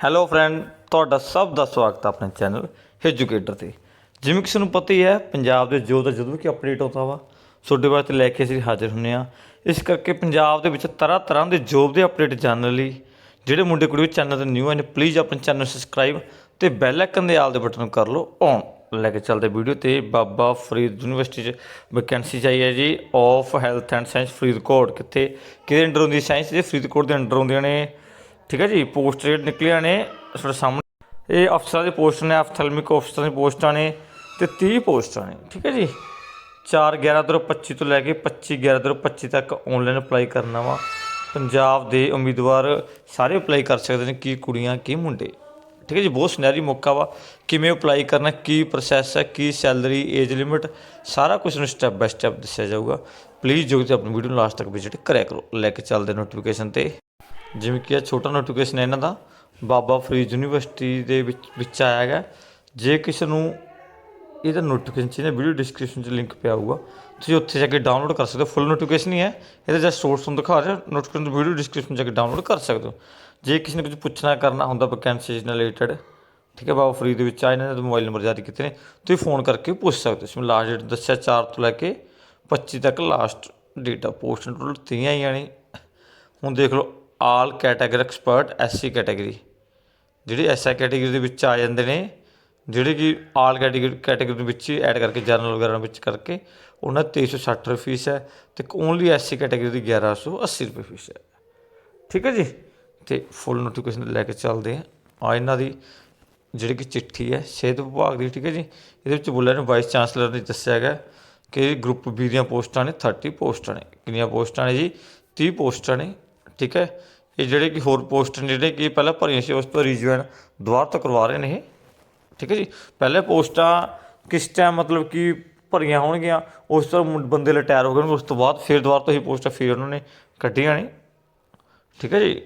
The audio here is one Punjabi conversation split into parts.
ਹੈਲੋ ਫਰੈਂਡ ਤੁਹਾਡਾ ਸਭ ਦਾ ਸਵਾਗਤ ਹੈ ਆਪਣੇ ਚੈਨਲ ਐਜੂਕੇਟਰ ਤੇ। ਜਿਵੇਂ ਕਿ ਤੁਹਾਨੂੰ ਪਤਾ ਹੀ ਹੈ, ਪੰਜਾਬ ਦੇ ਜੋ ਦਾ ਜਦੋਂ ਵੀ ਕਿ ਅਪਡੇਟ ਆਉਂਦਾ ਵਾ, ਤੁਹਾਡੇ ਵਾਸਤੇ ਲੈ ਕੇ ਅਸੀਂ ਹਾਜ਼ਰ ਹੁੰਨੇ ਆ ਇਸ ਕਰਕੇ ਪੰਜਾਬ ਦੇ ਵਿੱਚ ਤਰ੍ਹਾਂ ਤਰ੍ਹਾਂ ਦੇ ਜੋਬ ਦੇ ਅਪਡੇਟ ਜਾਣਨ ਲਈ, ਜਿਹੜੇ ਮੁੰਡੇ ਕੁੜੀ ਚੈਨਲ ਤੇ ਨਿਊ ਹਨ ਪਲੀਜ਼ ਆਪਣੇ ਚੈਨਲ ਸਬਸਕ੍ਰਾਈਬ ਤੇ ਬੈਲ ਆਈਕਨ ਦੇ ਆਲ ਦੇ ਬਟਨ ਨੂੰ ਕਰ ਲਓ ਔਨ ਲੈ ਕੇ ਚੱਲਦੇ ਵੀਡੀਓ ਤੇ, ਬਾਬਾ ਫਰੀਦ ਯੂਨੀਵਰਸਿਟੀ 'ਚ ਵੈਕੈਂਸੀ ਚਾਹੀ ਹੈ ਜੀ of health and science Faridkot. ਕਿੱਥੇ? ਕਿਹਦੇ ਅੰਡਰ ਹੁੰਦੀ ਸਾਇੰਸ ਜੀ ਫਰੀਦਕੋਟ ਦੇ ਅੰਡਰ ਹੁੰਦੀਆਂ ਨੇ। ਠੀਕ ਹੈ ਜੀ, ਪੋਸਟ ਰੇਟ ਨਿਕਲੀਆਂ ਨੇ, ਤੁਹਾਡੇ ਸਾਹਮਣੇ। ਇਹ ਅਫਸਰਾਂ ਦੀ ਪੋਸਟ ਨੇ, ਅਫਥਲਮਿਕ ਅਫਸਰਾਂ ਦੀ ਪੋਸਟਾਂ ਨੇ ਤੇ 30 ਪੋਸਟਾਂ ਨੇ, ਠੀਕ ਹੈ ਜੀ। 4 11 ਤੋਂ 25 ਤੋਂ ਲੈ ਕੇ 25 11 ਤੋਂ 25 ਤੱਕ ਆਨਲਾਈਨ ਅਪਲਾਈ ਕਰਨਾ ਵਾ। ਪੰਜਾਬ ਦੇ ਉਮੀਦਵਾਰ ਸਾਰੇ ਅਪਲਾਈ ਕਰ ਸਕਦੇ ਨੇ, ਕੀ ਕੁੜੀਆਂ, ਕੀ ਮੁੰਡੇ। ਠੀਕ ਹੈ ਜੀ, ਬਹੁਤ ਸੁਨਹਿਰੀ ਮੌਕਾ ਵਾ। ਕਿਵੇਂ ਅਪਲਾਈ ਕਰਨਾ, ਕੀ ਪ੍ਰੋਸੈਸ ਹੈ, ਕੀ ਸੈਲਰੀ ਏਜ ਲਿਮਿਟ ਸਾਰਾ ਕੁਝ ਨੂੰ ਸਟੈਪ ਬਾਈ ਸਟੈਪ ਦੱਸਿਆ ਜਾਊਗਾ। ਪਲੀਜ਼ ਜੋ ਕਿ ਆਪਣੀ ਵੀਡੀਓ ਨੂੰ ਲਾਸਟ ਤੱਕ ਵਿਜ਼ਿਟ ਕਰਿਆ ਕਰੋ। ਲੈ ਕੇ ਚੱਲਦੇ ਨੋਟੀਫਿਕੇਸ਼ਨ ਤੇ। ਜਿਵੇਂ ਕਿ ਇਹ ਛੋਟਾ ਨੋਟੀਫਿਕੇਸ਼ਨ ਹੈ ਇਹਨਾਂ ਦਾ, ਬਾਬਾ ਫਰੀਦ ਯੂਨੀਵਰਸਿਟੀ ਦੇ ਵਿੱਚ ਵਿੱਚ ਆਇਆ ਹੈਗਾ। ਜੇ ਕਿਸੇ ਨੂੰ ਇਹਦਾ ਨੋਟੀਫਿਕੇਸ਼ਨ ਚਾਹੀਦਾ ਵੀਡੀਓ ਡਿਸਕ੍ਰਿਪਸ਼ਨ 'ਚ ਲਿੰਕ ਪਿਆ ਹੋਊਗਾ, ਤੁਸੀਂ ਉੱਥੇ ਜਾ ਕੇ ਡਾਊਨਲੋਡ ਕਰ ਸਕਦੇ ਹੋ। ਫੁੱਲ ਨੋਟੀਫਿਕੇਸ਼ਨ ਹੀ ਹੈ। ਇਹਦਾ ਜਸਟ ਸੋਰਸ ਤੁਹਾਨੂੰ ਦਿਖਾ ਰਿਹਾ ਨੋਟੀਫਿਕੇਸ਼ਨ ਵੀਡੀਓ ਡਿਸਕ੍ਰਿਪਸ਼ਨ 'ਚ ਜਾ ਕੇ ਡਾਊਨਲੋਡ ਕਰ ਸਕਦੇ ਹੋ। ਜੇ ਕਿਸੇ ਨੇ ਕੁਝ ਪੁੱਛਣਾ ਕਰਨਾ ਹੁੰਦਾ ਵੈਕੈਂਸੀਜ਼ ਨਾਲ ਰਿਲੇਟਡ ਠੀਕ ਹੈ, ਬਾਬਾ ਫਰੀਦ ਦੇ ਵਿੱਚ ਆ, ਇਹਨਾਂ ਦੇ ਮੋਬਾਈਲ ਨੰਬਰ ਜਾਰੀ ਕੀਤੇ ਨੇ, ਤੁਸੀਂ ਫੋਨ ਕਰਕੇ ਪੁੱਛ ਸਕਦੇ ਹੋ। ਜਿਵੇਂ ਲਾਸਟ ਡੇਟ ਦੱਸਿਆ 4 ਤੋਂ ਲੈ ਕੇ 25 ਤੱਕ ਲਾਸਟ ਡੇਟ ਆ। ਪੋਸਟ ਟੋਟਲ 30 ਆਈਆਂ ਨੇ। ਹੁਣ ਦੇਖ ਲਓ all category expert SC category, ਜਿਹੜੇ ਐਸਆ ਕੈਟਾਗਰੀ ਦੇ ਵਿੱਚ ਆ ਜਾਂਦੇ ਨੇ, ਜਿਹੜੇ ਕਿ ਆਲ ਕੈਟਾਗਰੀ ਕੈਟਾਗਰੀ ਦੇ ਵਿੱਚ ਐਡ ਕਰਕੇ ਜਰਨਲ ਵਗੈਰਾ ਵਿੱਚ ਕਰਕੇ ਉਹਨਾਂ 2360 ਰੁਪਏ ਫੀਸ ਹੈ ਤੇ ਓਨਲੀ ਐਸਸੀ ਕੈਟਾਗਰੀ ਦੀ 1180 ਰੁਪਏ ਫੀਸ ਹੈ। ਠੀਕ ਹੈ ਜੀ? ਤੇ ਫੁੱਲ ਨੋਟੀਫਿਕੇਸ਼ਨ ਲੈ ਕੇ ਚੱਲਦੇ ਆ ਆ ਇਹਨਾਂ ਦੀ ਜਿਹੜੀ ਕਿ ਚਿੱਠੀ ਹੈ, ਸਿਹਤ ਵਿਭਾਗ ਦੀ, ਠੀਕ ਹੈ ਜੀ? ਇਹਦੇ ਵਿੱਚ ਬੋਲਿਆ ਨੇ ਵਾਈਸ ਚਾਂਸਲਰ ਨੇ ਦੱਸਿਆ ਹੈਗਾ ਕਿ ਗਰੁੱਪ ਬੀ ਦੀਆਂ ਪੋਸਟਾਂ ਨੇ 30 ਪੋਸਟਾਂ ਨੇ। ਕਿੰਨੀਆਂ ਪੋਸਟਾਂ ਨੇ ਜੀ? 30 ਪੋਸਟਾਂ ਨੇ। ਠੀਕ ਹੈ? ਇਹ ਜਿਹੜੇ ਕਿ ਹੋਰ ਪੋਸਟ ਨੇ, ਜਿਹੜੇ ਕਿ ਪਹਿਲਾਂ ਭਰੀਆਂ ਸੀ, ਉਸ ਤੋਂ ਰੀਜੁਆਇਨ ਦੁਬਾਰਾ ਤੋਂ ਕਰਵਾ ਰਹੇ ਨੇ ਇਹ। ਠੀਕ ਹੈ ਜੀ? ਪਹਿਲੇ ਪੋਸਟਾਂ ਕਿਸ ਟਾਈਮ ਮਤਲਬ ਕਿ ਭਰੀਆਂ ਹੋਣਗੀਆਂ, ਉਸ ਤੋਂ ਬੰਦੇ ਰਿਟਾਇਰ ਹੋ ਗਏ ਉਸ ਤੋਂ ਬਾਅਦ ਫਿਰ ਦੁਬਾਰਾ ਤੋਂ ਹੀ ਪੋਸਟਾਂ, ਫਿਰ ਉਹਨਾਂ ਨੇ ਕੱਢੀਆਂ ਨੇ। ਠੀਕ ਹੈ ਜੀ?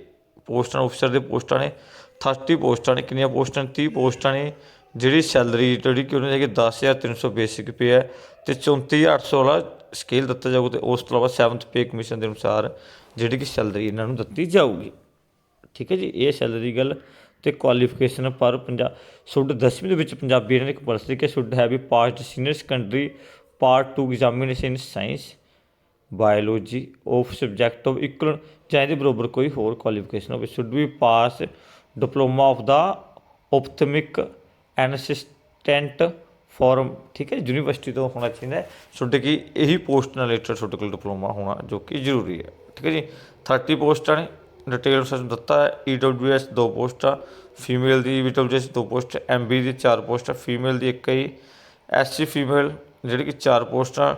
ਪੋਸਟਾਂ ਅਫਸਰ ਦੇ ਪੋਸਟਾਂ ਨੇ 30 ਪੋਸਟਾਂ ਨੇ, ਕਿੰਨੀਆਂ ਪੋਸਟਾਂ ਨੇ? 30 ਪੋਸਟਾਂ ਨੇ, ਜਿਹੜੀ ਸੈਲਰੀ ਜਿਹੜੀ ਕਿ ਉਹਨਾਂ ਦੀ ਹੈਗੀ 10300 ਬੇਸਿਕ ਪੇ ਹੈ, ਤੇ 34800 ਵਾਲਾ ਸਕੇਲ ਦਿੱਤਾ ਜਾਊਗਾ ਤੇ ਉਸ ਤੋਂ ਇਲਾਵਾ 7th ਪੇ ਕਮਿਸ਼ਨ ਦੇ ਅਨੁਸਾਰ ਜਿਹੜੀ ਕਿ ਸੈਲਰੀ ਇਹਨਾਂ ਨੂੰ ਦਿੱਤੀ ਜਾਊਗੀ। ਠੀਕ ਹੈ ਜੀ, ਇਹ ਸੈਲਰੀ ਦੀ ਗੱਲ ਤੇ ਕੁਆਲੀਫਿਕੇਸ਼ਨ ਪਰ ਪੰਜਾਬ ਸ਼ੁੱਡ 10ਵੀਂ ਦੇ ਵਿੱਚ ਪੰਜਾਬੀ ਇਹਨਾਂ ਨੇ ਇੱਕ ਕੰਪਲਸਰੀ ਕਿ ਸ਼ੁੱਡ ਹੈ be passed senior secondary part 2 examination in science biology of subject of equal ਜਾਂ ਇਹਦੇ ਬਰੋਬਰ ਕੋਈ ਹੋਰ ਕੁਆਲੀਫਿਕੇਸ਼ਨ ਹੋਵੇ should be pass diploma of the ophthalmic assistant farm, ਠੀਕ ਹੈ, ਯੂਨੀਵਰਸਿਟੀ ਤੋਂ ਹੋਣਾ ਚਾਹੀਦਾ ਹੈ। ਤੁਹਾਡੇ ਕੀ ਇਹੀ ਪੋਸਟ ਨਾਲ ਰਿਲੇਟਡ ਤੁਹਾਡੇ ਕੋਲ ਡਿਪਲੋਮਾ ਹੋਣਾ ਜੋ ਕਿ ਜ਼ਰੂਰੀ ਹੈ, ਠੀਕ ਹੈ ਜੀ? 30 ਪੋਸਟਾਂ ਨੇ ਡਿਟੇਲ ਸਾਨੂੰ ਦਿੱਤਾ ਹੈ ਈਡਬਲਯੂਐਸ ਦੋ ਪੋਸਟਾਂ ਫੀਮੇਲ ਦੀ ਈਡਬਲਯੂਐਸ ਦੋ ਪੋਸਟ ਐਮਬੀ ਦੀ ਚਾਰ ਪੋਸਟਾਂ ਫੀਮੇਲ ਦੀ ਇੱਕ ਹੀ ਐਸਸੀ ਫੀਮੇਲ ਜਿਹੜੀ ਕਿ ਚਾਰ ਪੋਸਟਾਂ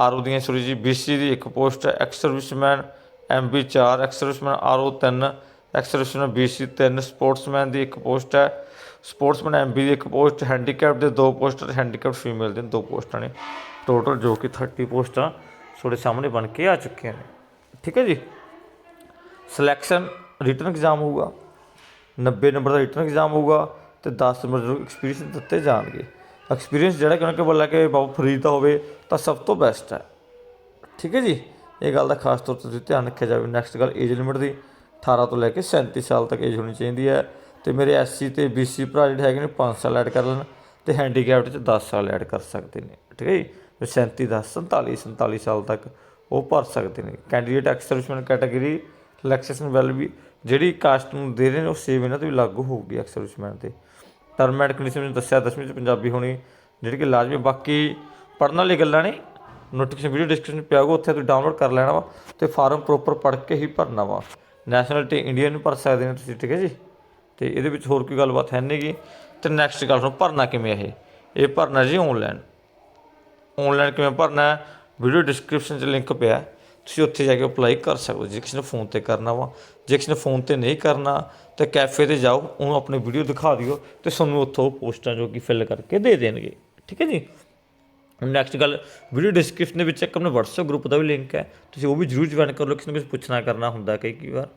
ਆਰਓ ਦੀਆਂ ਸੋਰੀ ਜੀ ਬੀਸੀ ਦੀ ਇੱਕ post ex serviceman MB 4 ex serviceman RO 3 ex serviceman BC 3 sportsman ਦੀ ਇੱਕ ਪੋਸਟ ਹੈ। ਸਪੋਰਟਸਮੈਨ ਐਮਬੀ ਦੀ ਇੱਕ ਪੋਸਟ ਹੈਂਡੀਕੈਪ ਦੇ ਦੋ ਪੋਸਟ ਤੇ ਹੈਂਡੀਕੈਪ ਫੀਮੇਲ ਦੇ ਦੋ ਪੋਸਟਾਂ ਨੇ। ਟੋਟਲ ਜੋ ਕਿ 30 ਪੋਸਟਾਂ ਤੁਹਾਡੇ ਸਾਹਮਣੇ ਬਣ ਕੇ ਆ ਚੁੱਕੀਆਂ ਨੇ। ਠੀਕ ਹੈ ਜੀ? ਸਿਲੈਕਸ਼ਨ ਰਿਟਨ ਐਗਜ਼ਾਮ ਹੋਊਗਾ। 90 ਨੰਬਰ ਦਾ ਰਿਟਨ ਐਗਜ਼ਾਮ ਹੋਊਗਾ ਤੇ 10 ਨੰਬਰ ਨੂੰ ਐਕਸਪੀਰੀਅੰਸ ਦਿੱਤੇ ਜਾਣਗੇ। ਐਕਸਪੀਰੀਅੰਸ ਜਿਹੜਾ ਕਿ ਉਹਨਾਂ ਕੇ ਬੋਲਿਆ ਕਿ ਬਾਬੂ ਫਰੀਦ ਦਾ ਹੋਵੇ, ਤਾਂ ਸਭ ਤੋਂ ਬੈਸਟ ਹੈ। ਠੀਕ ਹੈ ਜੀ? ਇਹ ਗੱਲ ਦਾ ਖਾਸ ਤੌਰ ਤੇ ਧਿਆਨ ਰੱਖਿਆ ਜਾਵੇ। ਨੈਕਸਟ ਗੱਲ ਏਜ ਲਿਮਿਟ ਦੀ। 18 ਤੋਂ ਲੈ ਕੇ 37 ਸਾਲ ਤੱਕ ਏਜ ਹੋਣੀ ਚਾਹੀਦੀ ਹੈ ਤੇ ਮੇਰੇ ਐਸਸੀ ਤੇ ਬੀਸੀ ਭਰਾ ਜਿਹੜੇ ਹੈਗੇ ਨੇ 5 ਸਾਲ ਐਡ ਕਰ ਲੈਣ ਤੇ ਹੈਂਡੀਕੈਪਡ ਚ 10 ਸਾਲ ਐਡ ਕਰ ਸਕਦੇ ਨੇ, ਠੀਕ ਹੈ ਜੀ? ਤੇ 37 ਦਾ 47 47 ਸਾਲ ਤੱਕ ਉਹ ਭਰ ਸਕਦੇ ਨੇ। Candidate ex serviceman category relaxation well ਵੀ ਜਿਹੜੀ ਕਾਸਟ ਨੂੰ ਦੇ ਰਹੇ ਨੇ ਉਹ ਸੇਵ ਇਹਨਾਂ ਤੇ ਵੀ ਲਾਗੂ ਹੋਊਗੀ ਐਕਸਰਵਿਸਮੈਨ ਤੇ। ਟਰਮ ਐਂਡ ਕੰਡੀਸ਼ਨ ਵਿੱਚ ਦੱਸਿਆ 10ਵੀਂ ਚ ਪੰਜਾਬੀ ਹੋਣੀ, ਜਿਹੜੀ ਕਿ ਲਾਜ਼ਮੀ ਬਾਕੀ ਪੜ੍ਹਨ ਵਾਲੀ ਗੱਲਾਂ ਨੇ ਨੋਟੀਫਿਕੇਸ਼ਨ ਵੀਡੀਓ ਡਿਸਕ੍ਰਿਪਸ਼ਨ ਪਿਆ ਹੋਊਗਾ, ਉੱਥੇ ਤੁਸੀਂ ਡਾਊਨਲੋਡ ਕਰ ਲੈਣਾ ਵਾ ਤੇ ਫਾਰਮ ਪ੍ਰੋਪਰ ਪੜ੍ਹ ਕੇ ਹੀ ਭਰਨਾ ਵਾ। ਨੈਸ਼ਨਲਿਟੀ ਇੰਡੀਅਨ ਭਰ ਸਕਦੇ ਨੇ ਤੁਸੀਂ, ਠੀਕ ਹੈ ਜੀ? ਤੇ ਇਹਦੇ ਵਿੱਚ ਹੋਰ ਕੋਈ ਗੱਲਬਾਤ ਹੈ ਨਹੀਂਗੀ ਤੇ ਨੈਕਸਟ ਗੱਲ ਸੁਣੋ, ਭਰਨਾ ਕਿਵੇਂ ਇਹ? ਇਹ ਭਰਨਾ ਜੀ ਆਨਲਾਈਨ ਆਨਲਾਈਨ ਕਿਵੇਂ ਭਰਨਾ ਵੀਡੀਓ ਡਿਸਕ੍ਰਿਪਸ਼ਨ 'ਚ ਲਿੰਕ ਪਿਆ ਤੁਸੀਂ ਉੱਥੇ ਜਾ ਕੇ ਅਪਲਾਈ ਕਰ ਸਕੋ ਜੇ ਕਿਸੇ ਨੇ ਫੋਨ ਤੇ ਕਰਨਾ ਵਾ, ਜੇ ਕਿਸੇ ਨੇ ਫੋਨ ਤੇ ਨਹੀਂ ਕਰਨਾ, ਤੇ ਕੈਫੇ ਤੇ ਜਾਓ, ਉਹਨੂੰ ਆਪਣੀ ਵੀਡੀਓ ਦਿਖਾ ਦਿਓ ਤੇ ਤੁਹਾਨੂੰ ਉੱਥੋਂ ਪੋਸਟਾਂ ਜੋ ਕਿ ਫਿਲ ਕਰਕੇ ਦੇ ਦੇਣਗੇ। ਠੀਕ ਹੈ ਜੀ? ਨੈਕਸਟ ਗੱਲ ਵੀਡੀਓ ਡਿਸਕ੍ਰਿਪਸ਼ਨ ਦੇ ਵਿੱਚ ਇੱਕ ਆਪਣੇ WhatsApp ਗਰੁੱਪ ਦਾ ਵੀ ਲਿੰਕ ਹੈ। ਤੁਸੀਂ ਉਹ ਵੀ ਜਰੂਰ ਜੁਆਇਨ ਕਰ ਲਓ, ਕਿਸੇ ਨੂੰ ਕੁਝ ਪੁੱਛਣਾ ਕਰਨਾ ਹੁੰਦਾ ਕਈ ਕਈ ਵਾਰ।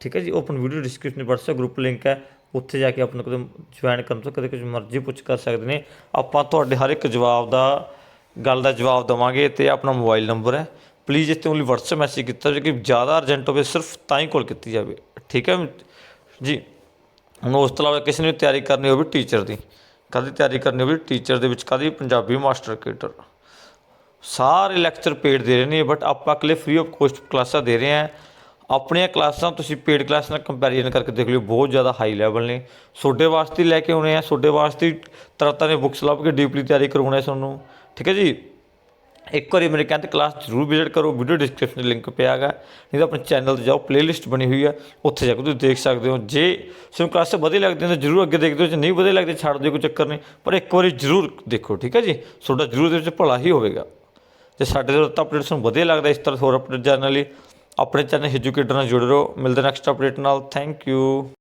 ਠੀਕ ਹੈ ਜੀ ਓਪਨ ਵੀਡੀਓ ਡਿਸਕ੍ਰਿਪਸ਼ਨ ਵਿੱਚ WhatsApp ਗਰੁੱਪ ਲਿੰਕ ਹੈ, ਉੱਥੇ ਜਾ ਕੇ ਆਪਣੇ ਕਦੇ ਜੁਆਇਨ ਕਰਨ ਤੋਂ ਕਦੇ ਕੁਝ ਮਰਜ਼ੀ ਪੁੱਛ ਕਰ ਸਕਦੇ ਨੇ। ਆਪਾਂ ਤੁਹਾਡੇ ਹਰ ਇੱਕ ਜਵਾਬ ਦਾ, ਗੱਲ ਦਾ ਜਵਾਬ ਦਵਾਂਗੇ ਤੇ ਆਪਣਾ ਮੋਬਾਈਲ ਨੰਬਰ ਹੈ। ਪਲੀਜ਼ ਇਸ ਤੇ ਓਨਲੀ WhatsApp ਮੈਸੇਜ ਕੀਤਾ ਜੇ ਕਿ ਜ਼ਿਆਦਾ ਅਰਜੈਂਟ ਹੋਵੇ, ਸਿਰਫ ਤਾਂ ਹੀ ਕਾਲ ਕੀਤੀ ਜਾਵੇ। ਠੀਕ ਹੈ ਜੀ? ਹੁਣ ਉਸ ਤੋਂ ਇਲਾਵਾ ਕਿਸੇ ਨੇ ਤਿਆਰੀ ਕਰਨੀ ਹੋਵੇ ਟੀਚਰ ਦੀ, ਕਾਹਦੀ ਤਿਆਰੀ ਕਰਨੀ ਹੋਵੇ ਟੀਚਰ ਦੇ ਵਿੱਚ, ਕਾਹਦੀ ਪੰਜਾਬੀ ਮਾਸਟਰ ਕੇਟਰ ਸਾਰੇ ਲੈਕਚਰ ਪੇਡ ਦੇ ਰਹੇ ਨੇ ਬਟ ਆਪਾਂ ਅਗਲੇ ਫ੍ਰੀ ਆਫ ਕੋਸਟ ਕਲਾਸਾਂ ਦੇ ਰਹੇ ਹਾਂ। ਆਪਣੀਆਂ ਕਲਾਸਾਂ ਤੁਸੀਂ ਪੇਡ ਕਲਾਸ ਨਾਲ ਕੰਪੈਰੀਜ਼ਨ ਕਰਕੇ ਦੇਖ ਲਿਓ, ਬਹੁਤ ਜ਼ਿਆਦਾ ਹਾਈ ਲੈਵਲ ਨੇ। ਤੁਹਾਡੇ ਵਾਸਤੇ ਲੈ ਕੇ ਆਉਣੇ ਆ, ਤੁਹਾਡੇ ਵਾਸਤੇ ਤਰ੍ਹਾਂ ਤਰ੍ਹਾਂ ਦੀਆਂ ਬੁੱਕਸ ਲੱਭ ਕੇ ਡੀਪਲੀ ਤਿਆਰੀ ਕਰਵਾਉਣਾ ਤੁਹਾਨੂੰ। ਠੀਕ ਹੈ ਜੀ? ਇੱਕ ਵਾਰੀ ਮੇਰੇ ਕਹਿੰਦੇ ਕਲਾਸ ਜ਼ਰੂਰ ਵਿਜ਼ਿਟ ਕਰੋ ਵੀਡੀਓ ਡਿਸਕ੍ਰਿਪਸ਼ਨ ਲਿੰਕ ਪਿਆ ਹੈਗਾ। ਨਹੀਂ ਤਾਂ ਆਪਣੇ ਚੈਨਲ ਤੇ ਜਾਓ ਪਲੇਲਿਸਟ ਬਣੀ ਹੋਈ ਹੈ ਉੱਥੇ ਜਾ ਕੇ ਤੁਸੀਂ ਦੇਖ ਸਕਦੇ ਹੋ। ਜੇ ਤੁਹਾਨੂੰ ਕਲਾਸ ਵਧੀਆ ਲੱਗਦੀਆਂ ਤਾਂ ਜ਼ਰੂਰ ਅੱਗੇ ਦੇਖਦੇ ਹੋ ਜੇ ਨਹੀਂ ਵਧੀਆ ਲੱਗਦੇ ਛੱਡ ਦਿਓ, ਕੋਈ ਚੱਕਰ ਨਹੀਂ। ਪਰ ਇੱਕ ਵਾਰੀ ਜ਼ਰੂਰ ਦੇਖੋ, ਠੀਕ ਹੈ ਜੀ? ਤੁਹਾਡਾ ਜ਼ਰੂਰ ਦੇ ਵਿੱਚ ਭਲਾ ਹੀ ਹੋਵੇਗਾ। ਤੇ ਸਾਡੇ ਦੇ ਉੱਤੇ ਅਪਡੇਟਸ ਨੂੰ ਵਧੀਆ ਲੱਗਦਾ, ਇਸ ਤਰ੍ਹਾਂ ਹੋਰ ਅਪਡੇਟ ਜਾਣਨ ਲਈ ਆਪਣੇ ਚੈਨਲ ਐਜੂਕੇਟਰ ਨਾਲ ਜੁੜੇ ਰਹੋ। ਮਿਲਦੇ ਨੈਕਸਟ ਅਪਡੇਟ ਨਾਲ। Thank you